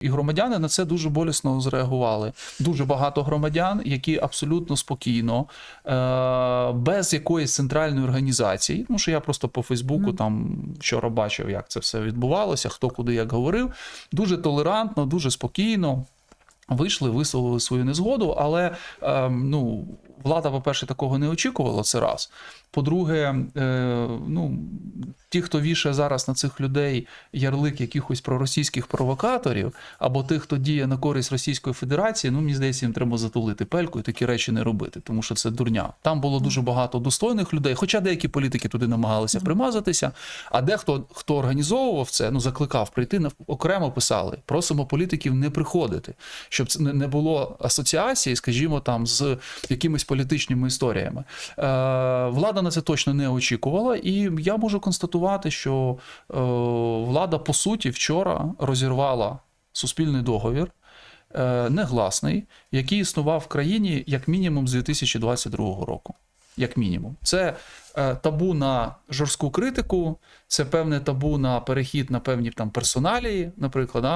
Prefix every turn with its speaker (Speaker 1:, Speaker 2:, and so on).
Speaker 1: І громадяни на це дуже болісно зреагували. Дуже багато громадян, які абсолютно спокійно, е- без якоїсь центральної організації. Тому що я просто по Фейсбуку там вчора бачив, як це все відбувалося, хто куди як говорив. Дуже толерантно, дуже спокійно. Вийшли, висловили свою незгоду, але ем, ну, влада, по-перше, такого не очікувала це раз. По-друге, е, ну, ті, хто вішає зараз на цих людей ярлик якихось проросійських провокаторів, або тих, хто діє на користь Російської Федерації, ну мені здається, їм треба затулити пельку і такі речі не робити, тому що це дурня. Там було дуже багато достойних людей, хоча деякі політики туди намагалися примазатися. А дехто, хто організовував це, ну закликав прийти, окремо писали: просимо політиків не приходити, щоб не було асоціації, скажімо, там з якимись політичними історіями. Е, влада на це точно не очікувала, і я можу констатувати, що е, влада по суті вчора розірвала суспільний договір. е, Негласний, який існував в країні як мінімум з 2022 року. Як мінімум, це е, табу на жорстку критику, це певне табу на перехід на певні там персоналії, наприклад, да?